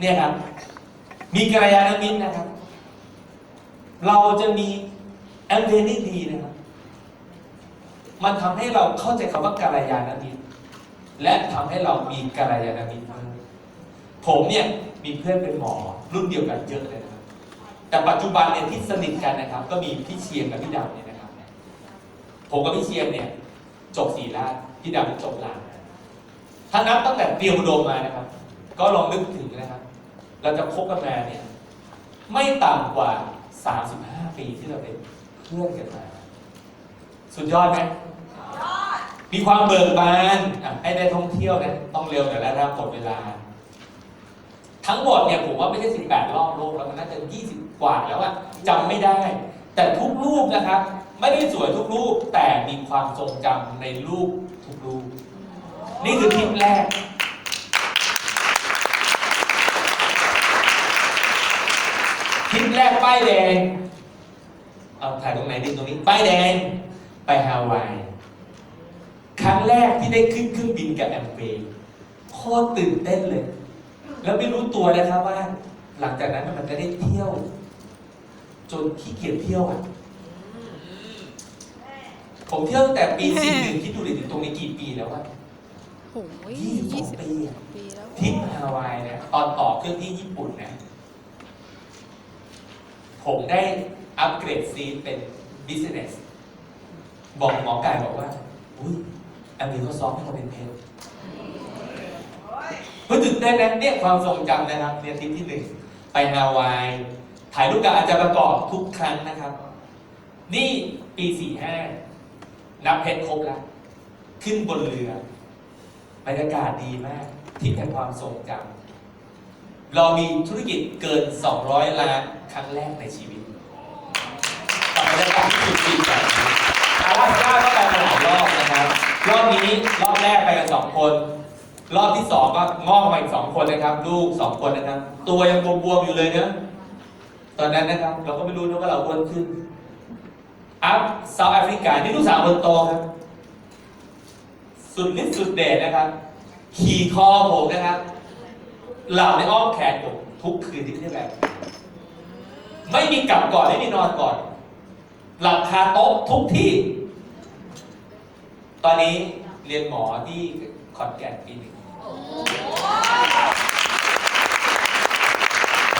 เนี่ยครับ มีกัลยาณมิตรนะครับ เราจะมีแอมเวนี่ดีนะครับ มันทำให้เราเข้าใจคำว่ากัลยาณมิตรและทำให้เรามีกัลยาณมิตรผมเนี่ยมีเพื่อนเป็นหมอรุ่นเดียวกันเยอะเลยนะครับ แต่ปัจจุบันเนี่ยที่สนิทกันนะครับ ก็มีพี่เชียงกับพี่ดำเนี่ยนะครับ ผมกับพี่เชียงเนี่ยจบสี่ราชพี่ดำจบหลานถ้านับตั้งแต่เตรียมอุดมมานะครับ ก็ลองนึกถึงนะครับ เราจะคบกันมาเนี่ย ไม่ต่ำกว่า 35 ปีที่เราเป็นเพื่อนกันมา สุดยอดไหมมีความเบิกบานอะให้ได้ท่องเที่ยวนะต้องเร็วหน่อยแล้วนะครับหมดเวลา ทั้งหมดเนี่ยผมว่าไม่ใช่18 รอบโลกแล้วมันน่าจะ 20 กว่าแล้วอะจำไม่ได้ แต่ทุกรูปนะครับ ไม่ได้สวยทุกรูปแต่มีความทรงจำในรูปทุกรูป นี่คือทริปแรก ทริ ปแรกป้ายแดง เอาถ่ายตรงไหนดีตรงนี้ ป้ายแดง ไปฮาวาย ครั้งแรกที่ได้ขึ้นเครื่องบินกับแอมเบย์โคตรตื่นเต้นเลย แล้วไม่รู้ตัวนะครับว่า หลังจากนั้นมันจะได้เที่ยว จนขี้เกียจเที่ยวอะ ผมเที่ยวตั้งแต่ปีสี่หนึ่งคิดดูดิถึงตรงนี้กี่ปีแล้วอะโอ้ยยี่สิบยี่สสิอบงปีอะปีแล้วทริปฮาวายเนี่ยตอนต่อเครื่องที่ญี่ปุ่นนะ ผมได้อัปเกรดซีเป็น business บอกหมอไก่บอกว่า อุ้ยอันนี้เขาซ้อมให้เราเป็นเพชรเพื่อตื่นเต้นนะเนี่ยความทรงจำนะครับเนี่ยทริปที่หนึ่งไปฮาวาย ถ่ายรูปกับอาจารย์ประกอบทุกครั้งนะครับ นี่ปีสี่ห้านับเพชรครบแล้ว ขึ้นบนเรือบรรยากาศดีมากที่เป็นความทรงจำ เรามีธุรกิจเกิน 200 ล้านครั้งแรกในชีวิตกับบรรยากาศที่สุดจริงแบบนี้อาลาก้าก็ไปมาหลายรอบนะครับ รอบนี้รอบแรกไปกันสองคน รอบที่สองก็งอกมาอีกสองคนนะครับ ลูกสองคนนะครับ ตัวยังบวมๆอยู่เลยเนะตอนนั้นนะครับ เราก็ไม่รู้นะว่าเราอ้วนขึ้นอัพเซาท์แอฟริกานี่ลูกสาวคนโตครับ สุดฤทธิ์สุดเดชนะครับ ขี่คอผมนะครับ หลับในอ้อมแขนผมทุกคืนที่นี่แหละไม่มีกลับก่อนไม่มีนอนก่อน หลับคาโต๊ะทุกที่ ตอนนี้เรียนหมอที่ขอนแก่นปีหนึ่ง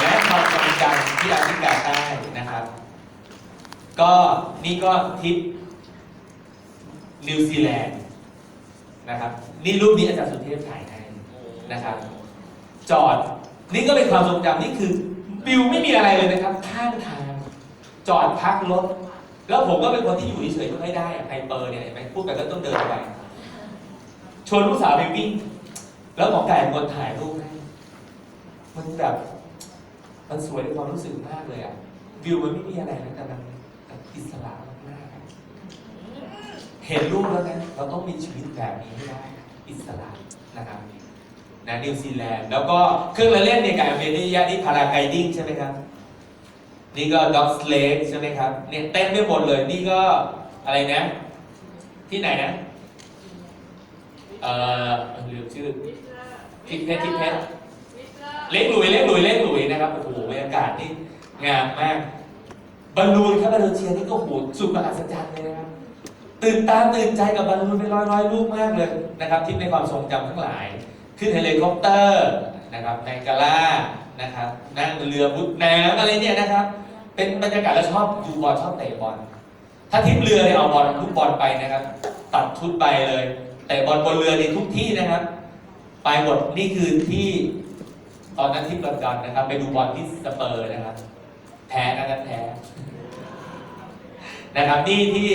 และความทรงจำที่แอฟริกาใต้นะครับ ก็นี่ก็ทิปนิวซีแลนด์นะครับ นี่รูปนี้อาจารย์สุเทพถ่ายให้นะครับ จอด นี่ก็เป็นความทรงจำนี่คือวิวไม่มีอะไรเลยนะครับ ข้างทาง จอดพักรถ แล้วผมก็เป็นคนที่อยู่เฉยๆก็ไม่ได้ไฮเปอร์เนี่ยเห็นไหมพูดไปก็ต้องเดินไปชวนลูกสาวไปวิ่งแล้วหมอไก่เป็นคนถ่ายรูปให้มันแบบ มันสวยในความรู้สึกมากเลยอะวิวมันไม่มีอะไรนะแต่มันอิสระมากเห็นรูปแล้วนะเราต้องมีชีวิตแบบนี้ให้ได้ อิสระนะครับ นะนิวซีแลนด์แล้วก็เครื่องเล่นเนี่ยกับอเมริกานี่พาราไกดิ้งใช่ไหมครับ นี่ก็ด็อกสเลกใช่ไหมครับเนี่ยเต้นไม่หมดเลยนี่ก็อะไรนะ ที่ไหนนะเอ่อลืมชื่อทิพเพชรทิพเพชรเล็กหลุยเล็กหลุยเล็กหลุยนะครับโอ้โหบรรยากาศนี่งามมากบอลลูนครับบอลลูนเชียร์นี่ก็โอ้โหสุดมหัศจรรย์เลยนะครับตื่นตาตื่นใจกับบอลลูนเป็นร้อยร้อยลูกมากเลยนะครับ ที่ในความทรงจำทั้งหลาย ขึ้นเฮลิคอปเตอร์นะครับในกาล่านะครับนั่งเรือบุดน้ำอะไรเนี่ยนะครับ เป็นบรรยากาศแล้วชอบดูบอลชอบเตะบอลถ้าทิปเรือเนี่ยเอาบอลลูกบอลไปนะครับ ตัดชุดไปเลยแต่บอลบนเรือในทุกที่นะครับ ไปหมดนี่คือที่ตอนนั้นที่ลอนดอนนะครับ ไปดูบอลที่สเปอร์นะครับ แพ้นะครับแพ้นะครับนี่ที่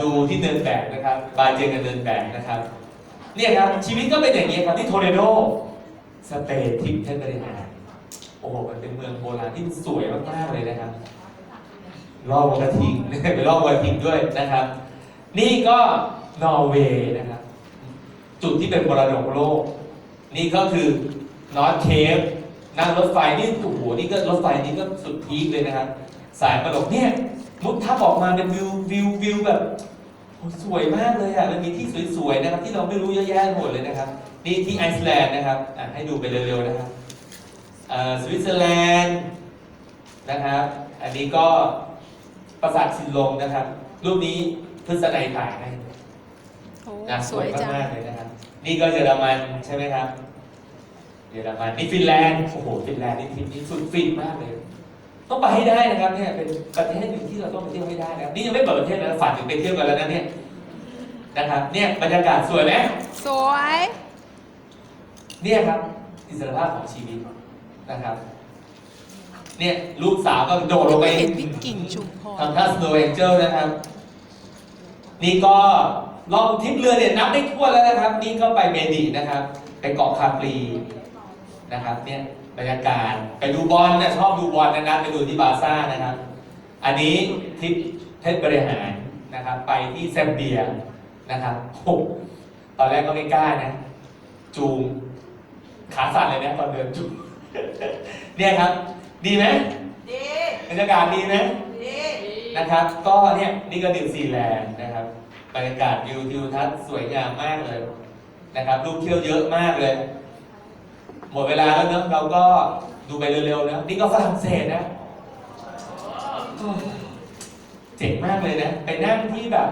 ดูที่เนินแบกนะครับ บาเจอกันเนินแบกนะครับ เนี่ยครับชีวิตก็เป็นอย่างนี้ครับที่โทเรโดสเปนทิปเทนเบริหารโอ้โหมันเป็นเมืองโบราณที่สวยมากๆเลยนะครับรอบวักระทิงไปรอบวักระทิงด้วยนะครับ นี่ก็นอร์เวย์นะครับ จุดที่เป็นมรดกโลก นี่ก็คือนอร์ทเคฟนั่งรถไฟนี่โอ้โหนี่ก็รถไฟนี่ก็สุดพีคเลยนะครับ สายมรดกเนี่ยมุดทับออกมาเป็นวิววิววิวแบบ สวยมากเลยอะมันมีที่สวยๆนะครับ ที่เราไม่รู้เยอะแยะหมดเลยนะครับ นี่ที่ไอซ์แลนด์นะครับอะให้ดูไปเร็วๆนะครับเอ่อสวิตเซอร์แลนด์นะครับ อันนี้ก็ปราสาทชินลงนะครับ รูปนี้พฤษณัยถ่ายให้โอ้นะสวยจังมากๆเลยนะครับ นี่ก็เยอรมันใช่ไหมครับเยอรมันนี่ฟินแลนด์โอ้โหฟินแลนด์นี่ทริปนี้สุดฟินมากเลย ต้องไปให้ได้นะครับเนี่ยเป็นประเทศหนึ่งที่เราต้องไปเที่ยวให้ได้นะครับนี่ยังไม่เปิดประเทศนะฝันถึงไปเที่ยวกันแล้วนะเนี่ยนะครับเนี่ยบรรยากาศสวยไหมสวย เนี่ยครับอิสรภาพของชีวิตนะครับเนี่ยลูกสาวก็โดดลงไปเห็นพี่กิ่งชุมพรทำท่าสโนว์แองเจิลนะครับ นี่ก็ลองทริปเรือเนี่ยนับไม่ทั่วนแล้วนะครับ นี่ก็ไปเมดินะครับ ไปเกาะคาปรีนะครับเนี่ย บรรยากาศไปดูบอลนะชอบดูบอลนะครับไปดูที่บาร์ซ่านะครับ อันนี้ทริปเพชรบริหารนะครับ ไปที่แซมเบียนะครับโอ้โหตอนแรกก็ไม่กล้านะ จูงขาสั่นเลยนะตอนเดินจูงเนี่ยครับ ดีไหมดีบรรยากาศดีไหมดีนะครับ ก็เนี่ยนี่ก็นิวซีแลนด์นะครับบรรยากาศวิวทิวทัศน์สวยงามมากเลยนะครับลูกเที่ยวเยอะมากเลย หมดเวลาแล้วเนอะเราก็ดูไปเร็วๆนะนี่ก็ฝรั่งเศสนะเจ๋งมากเลยนะไปนั่งที่แบบ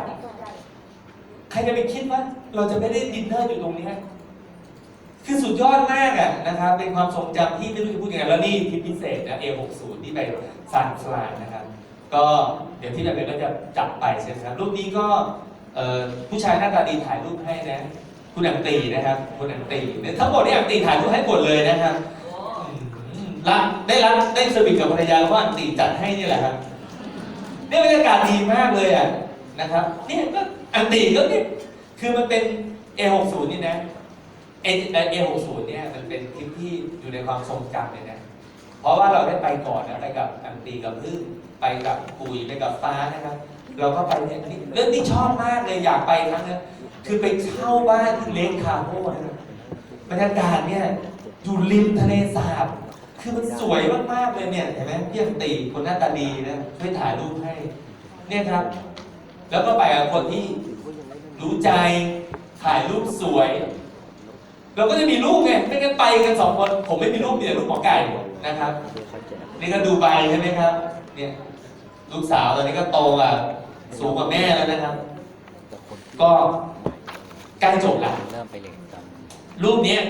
ใครจะไปคิดว่าเราจะไม่ได้ดินเนอร์อยู่ตรงนี้คือสุดยอดมากอะนะครับ เป็นความทรงจำที่ไม่รู้จะพูดยังไงแล้วนี่ทิปพิเศษนะ A60 ที่ไปซานฟรานนะครับ ก็เดี๋ยวที่จะเป็นก็จะจับไปใช่ไหมครับรูปนี้ก็ผู้ชายหน้าตาดีถ่ายรูปให้นะ คุณอังตีนะครับ คุณอังตีเนี่ยทั้งหมดนี่อังตีถ่ายรูปให้หมดเลยนะครับโอ้อืมรับได้รับได้เซอร์วิสกับภรรยาเพราะว่าอังตีจัดให้นี่แหละครับเนี่ยบรรยากาศดีมากเลยอะนะครับเนี่ยก็อังตีก็เนี่ยคือมันเป็น A60 นี่นะ A A60 เนี่ยมันเป็นคลิปที่อยู่ในความทรงจำเลยนะเพราะว่าเราได้ไปก่อนนะไปกับอันตีกับพึ่งไปกับปุยไปกับฟ้านะครับ เราก็ไปเนี่ยนี่เรื่องที่ชอบมากเลยอยากไปครั้งนึง คือไปเช่าบ้านที่เลคคาโฮนะบรรยากาศเนี่ยอยู่ริมทะเลสาบ คือมันสวยมากๆเลยเนี่ยเห็นไหมพี่อันตีคนหน้าตาดีนะช่วยถ่ายรูปให้ เนี่ยครับ แล้วก็ไปกับคนที่รู้ใจถ่ายรูปสวย เราก็จะมีลูกไงไม่งั้นไปกันสองคน ผมไม่มีลูกมีแต่ลูกหมอไก่นะครับ นี่ก็ดูใบใช่ไหมครับ เนี่ยลูกสาวตอนนี้ก็โตอะสูงกว่าแม่แล้วนะครับ ก็ ใกล้จบแล้ว เริ่มไปเลยตอนรูปเนี้ย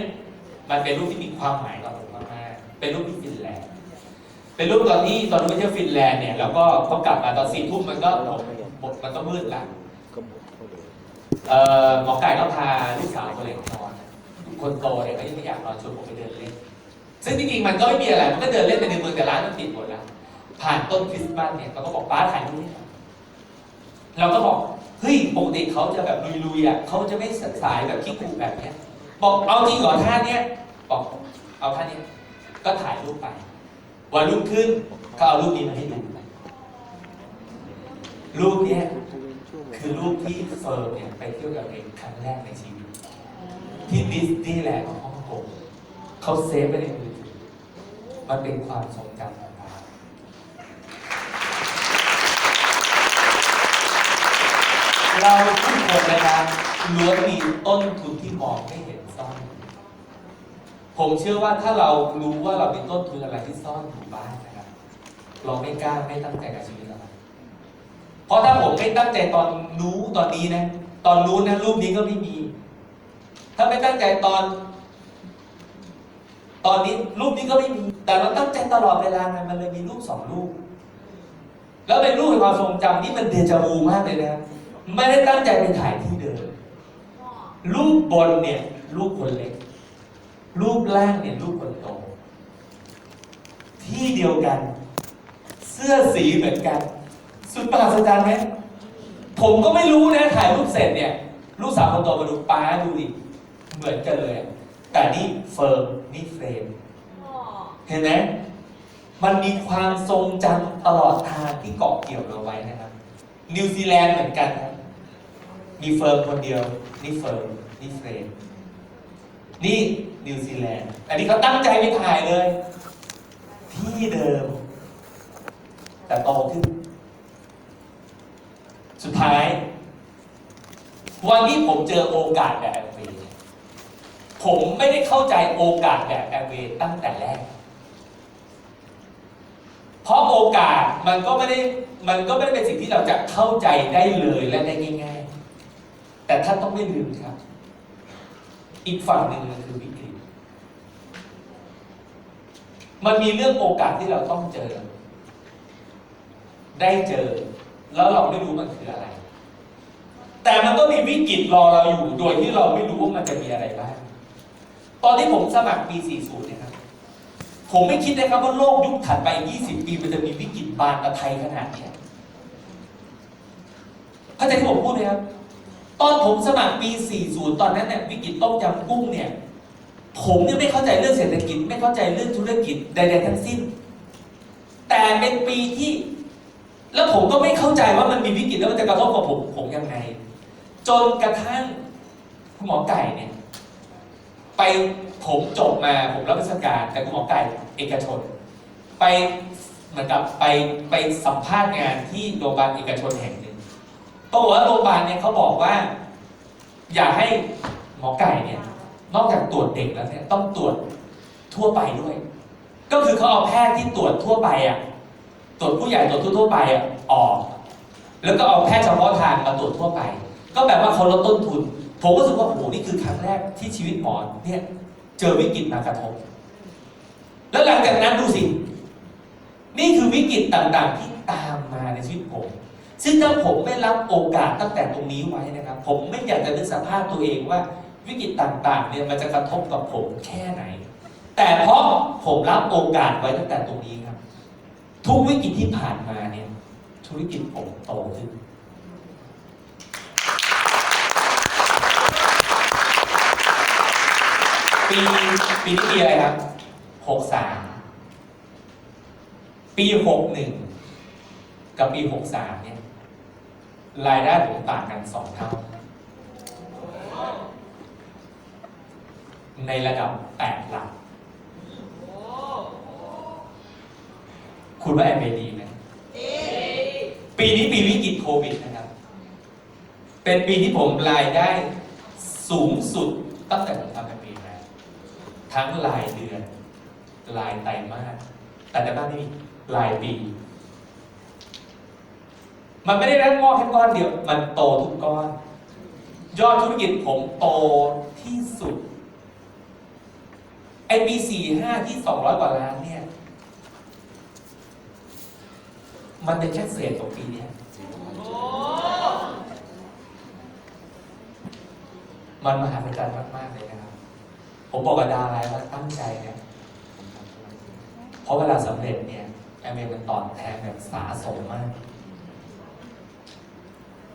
มันเป็นรูปที่มีความหมายกับผมมากๆเป็นรูปที่ฟินแลนด์ เป็นรูปตอนที่ตอนที่ไปเที่ยวฟินแลนด์เนี่ยแล้วก็พอกลับมาตอนสี่ทุ่มมันก็หมดมันก็มืดละก็หมดเข้าเลยเอ่อหมอไก่ก็พาลูกสาวคนเล็กนอนคนโตเนี่ยเขายังไม่อยากนอนชวนผมไปเดินเล่น ซึ่งจริงๆมันก็ไม่มีอะไร มันก็เดินเล่นไปในเมืองแต่ร้านมันปิดหมดแล้ว ผ่านต้นคริสต์มาสเนี่ยเขาก็บอกป้าถ่ายรูปให้หน่อยเราก็บอก เฮ้ยปกติเขาจะแบบลุยๆอะเขาจะไม่สายแบบขี้ขู่แบบเนี้ย บอกเอาจริงเหรอท่าเนี้ยบอกเอาท่าเนี้ยก็ถ่ายรูปไปวันรุ่งขึ้นก็เอารูปนี้มาให้ดูรูปเนี้ยคือรูปที่เฟิร์มเนี่ยไปเที่ยวกับเองครั้งแรกในชีวิต ที่ดิสนีย์แลนด์ของฮ่องกงเขาเซฟไว้ในมือถือมันเป็นความทรงจำของ เราทุกคนนะครับล้วนมีต้นทุนที่มองไม่เห็นซ่อน ผมเชื่อว่าถ้าเรารู้ว่าเรามีต้นทุนอะไรที่ซ่อนอยู่บ้างนะครับ เราไม่กล้าไม่ตั้งใจกับชีวิตเราเพราะถ้าผมไม่ตั้งใจตอนนู้ตอนนี้นะ ตอนนู้นนะรูปนี้ก็ไม่มี ถ้าไม่ตั้งใจตอน ตอนนี้รูปนี้ก็ไม่มี แต่เราตั้งใจตลอดเวลาไงมันเลยมีรูปสองรูป แล้วเป็นรูปแห่งความทรงจำที่มันเดจาวูมากเลยนะ ไม่ได้ตั้งใจไปถ่ายที่เดิมรูปบนเนี่ยรูปคนเล็ก รูปล่างเนี่ยรูปคนโต ที่เดียวกัน เสื้อสีเหมือนกัน สุดประหลาดใจไหมผมก็ไม่รู้นะถ่ายรูปเสร็จเนี่ยลูกสาวคนโตมาดูป้าดูดิเหมือนกันเลย แต่นี่เฟิร์มนี่เฟรมเห็นไหมมันมีความทรงจำตลอดทางที่เกาะเกี่ยวเราไว้นะครับ นิวซีแลนด์เหมือนกันครับ มีเฟิร์มคนเดียว นี่เฟิร์มนี่เฟรมนี่นิวซีแลนด์ อันนี้เขาตั้งใจไปถ่ายเลย ที่เดิม แต่โตขึ้น สุดท้าย วันที่ผมเจอโอกาสแบบแอมเวย์ผมไม่ได้เข้าใจโอกาสแบบแอมเวย์ตั้งแต่แรก เพราะโอกาสมันก็ไม่ได้มันก็ไม่ได้เป็นสิ่งที่เราจะเข้าใจได้เลยและได้ง่าย แต่ท่านต้องไม่ลืมครับ อีกฝั่งหนึ่งคือวิกฤต มันมีเรื่องโอกาสที่เราต้องเจอ ได้เจอ แล้วเราไม่รู้มันคืออะไร แต่มันก็มีวิกฤตรอเราอยู่ โดยที่เราไม่รู้ว่ามันจะมีอะไรบ้าง ตอนที่ผมสมัครปี 40 เนี่ยครับ ผมไม่คิดนะครับว่าโลกยุคถัดไป 20 ปีมันจะมีวิกฤตบานตะไทยขนาดนี้เข้าใจที่ผมพูดไหมครับ ตอนผมสมัครปี 40 ตอนนั้นเนี่ยวิกฤตต้มยำกุ้งเนี่ย ผมเนี่ยไม่เข้าใจเรื่องเศรษฐกิจ ไม่เข้าใจเรื่องธุรกิจใดๆทั้งสิ้น แต่เป็นปีที่ แล้วผมก็ไม่เข้าใจว่ามันมีวิกฤตแล้วมันจะกระทบกับผมผมยังไง จนกระทั่งคุณหมอไก่เนี่ย ไปผมจบมาผมรับราชการแต่คุณหมอไก่เอกชน ไปเหมือนกับไปไปสัมภาษณ์งานที่โรงพยาบาลเอกชนแห่งหนึ่ง ปรากฏว่าโรงพยาบาลเนี่ยเขาบอกว่า อยากให้หมอไก่เนี่ย นอกจากตรวจเด็กแล้วเนี่ยต้องตรวจทั่วไปด้วย ก็คือเขาเอาแพทย์ที่ตรวจทั่วไปอะตรวจผู้ใหญ่ตรวจทั่วไปอะออก แล้วก็เอาแพทย์เฉพาะทางมาตรวจทั่วไป ก็แบบว่าเขาลดต้นทุน ผมก็รู้สึกว่าโอ้โหนี่คือครั้งแรกที่ชีวิตหมอเนี่ยเจอวิกฤตมากระทบ แล้วหลังจากนั้นดูสิ นี่คือวิกฤตต่างๆที่ตามมาในชีวิตผม ซึ่งถ้าผมไม่รับโอกาสตั้งแต่ตรงนี้ไว้นะครับ ผมไม่อยากจะนึกสภาพตัวเองว่าวิกฤตต่างๆเนี่ยมันจะกระทบกับผมแค่ไหน แต่เพราะผมรับโอกาสไว้ตั้งแต่ตรงนี้ครับ ทุกวิกฤตที่ผ่านมาเนี่ยธุรกิจผมโตขึ้นปีปีนี้ปีอะไรครับหกสามปีหกหนึ่งกับปีหกสามเนี่ย รายได้ผมต่างกันสองเท่า ในระดับแปดหลัก คุณว่าแอมเบดีไหมปีนี้ปีวิกฤตโควิดนะครับ เป็นปีที่ผมรายได้สูงสุดตั้งแต่ผมทำแอมเบมาทั้งรายเดือนรายไตรมาสแต่ในบ้านนี่รายปี มันไม่ได้แค่งอกแค่ก้อนเดียว มันโตทุกก้อน ยอดธุรกิจผมโตที่สุด ไอปีสี่ห้าที่สองร้อยกว่าล้านเนี่ย มันเป็นแค่เศษของปีเนี้ยมันมหัศจรรย์มากๆเลยนะครับ ผมบอกกับดาราว่าตั้งใจเนี่ยเพราะเวลาสำเร็จเนี่ยแอมเมมันตอบแทนแบบสาสมมาก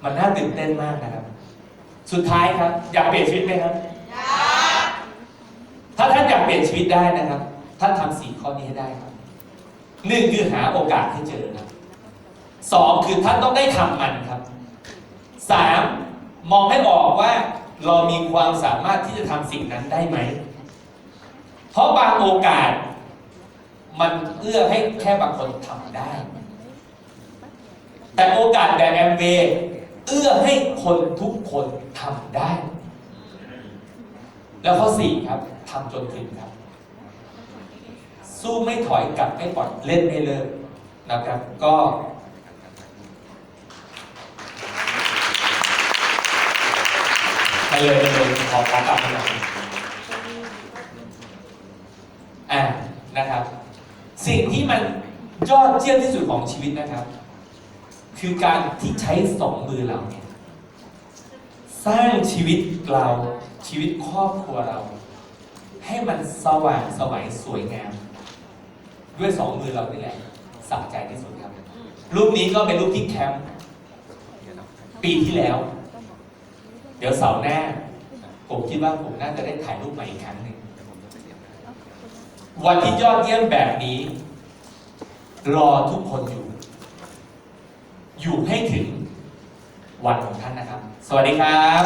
มันน่าตื่นเต้นมากนะครับ สุดท้ายครับ อยากเปลี่ยนชีวิตไหมครับถ้าท่านอยากเปลี่ยนชีวิตได้นะครับ ท่านทำสี่ข้อนี้ให้ได้ครับหนึ่งคือหาโอกาสให้เจอครับสองคือท่านต้องได้ทำมันครับสามมองให้ออกว่าเรามีความสามารถที่จะทำสิ่งนั้นได้ไหม เพราะบางโอกาส มันเอื้อให้แค่บางคนทำได้ แต่โอกาสแบบแอมเวย์ เอื้อให้คนทุกคนทำได้ แล้วข้อสี่ครับทำจนถึงครับ สู้ไม่ถอยกลับไม่ปล่อยเล่นไม่เลิกนะครับ ก็ ไปเลยไปเลยขอขอกลับไปหน่อยอ่านะครับ สิ่งที่มันยอดเยี่ยมที่สุดของชีวิตนะครับ คือการที่ใช้สองมือเราเนี่ยสร้างชีวิตเราชีวิตครอบครัวเรา ให้มันสว่างสวัยสวยงาม ด้วยสองมือเรานี่แหละสะใจที่สุดครับ รูปนี้ก็เป็นรูปที่แคมป์ปีที่แล้ว เดี๋ยวเสาร์หน้า ผมคิดว่าผมน่าจะได้ถ่ายรูปใหม่อีกครั้งหนึ่งวันที่ยอดเยี่ยมแบบนี้ รอทุกคนอยู่ อยู่ให้ถึงวันของท่านนะครับ สวัสดีครับ